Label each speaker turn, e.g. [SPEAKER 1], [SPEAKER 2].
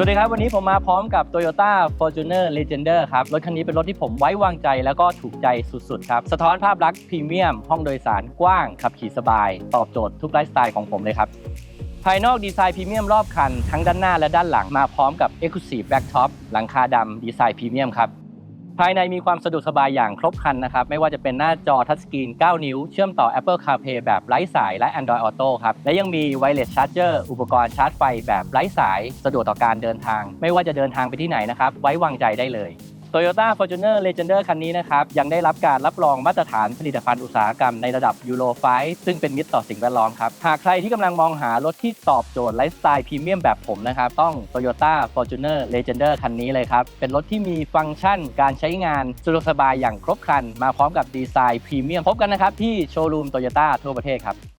[SPEAKER 1] สวัสดีครับ วันนี้ผมมาพร้อมกับ Toyota Fortuner Legender ครับ รถคันนี้เป็นรถที่ผมไว้วางใจแล้วก็ถูกใจสุด ๆ ครับ สะท้อนภาพลักษณ์พรีเมียม ห้องโดยสารกว้าง ขับขี่สบาย ตอบโจทย์ทุกไลฟ์สไตล์ของผมเลยครับ ภายนอกดีไซน์พรีเมียมรอบคัน ทั้งด้านหน้าและด้านหลังมาพร้อมกับ Exclusive Backtop หลังคาดำดีไซน์พรีเมียมครับ ภายในมีความสะดวกสบายอย่างครบครันนะครับ ไม่ว่าจะเป็นหน้าจอทัชสกรีน 9 นิ้ว เชื่อมต่อ Apple CarPlay แบบไร้สายและ Android Auto ครับ และยังมีไวเลสชาร์จเจอร์อุปกรณ์ชาร์จไฟแบบไร้สาย สะดวกต่อการเดินทาง ไม่ว่าจะเดินทางไปที่ไหนนะครับ ไว้วางใจได้เลย Toyota Fortuner Legender คันนี้นะครับ ยังได้รับการรับรองมาตรฐานผลิตภัณฑ์อุตสาหกรรมในระดับ Euro 5ซึ่งเป็นมิตรต่อสิ่งแวดล้อมครับ หากใครที่กำลังมองหารถที่ตอบโจทย์ไลฟ์สไตล์พรีเมียมแบบผมนะครับ ต้อง Toyota Fortuner Legender คันนี้เลยครับ เป็นรถที่มีฟังก์ชันการใช้งานสะดวกสบายอย่างครบครัน มาพร้อมกับดีไซน์พรีเมียมพบกันนะครับที่โชว์รูม Toyota ทั่วประเทศครับ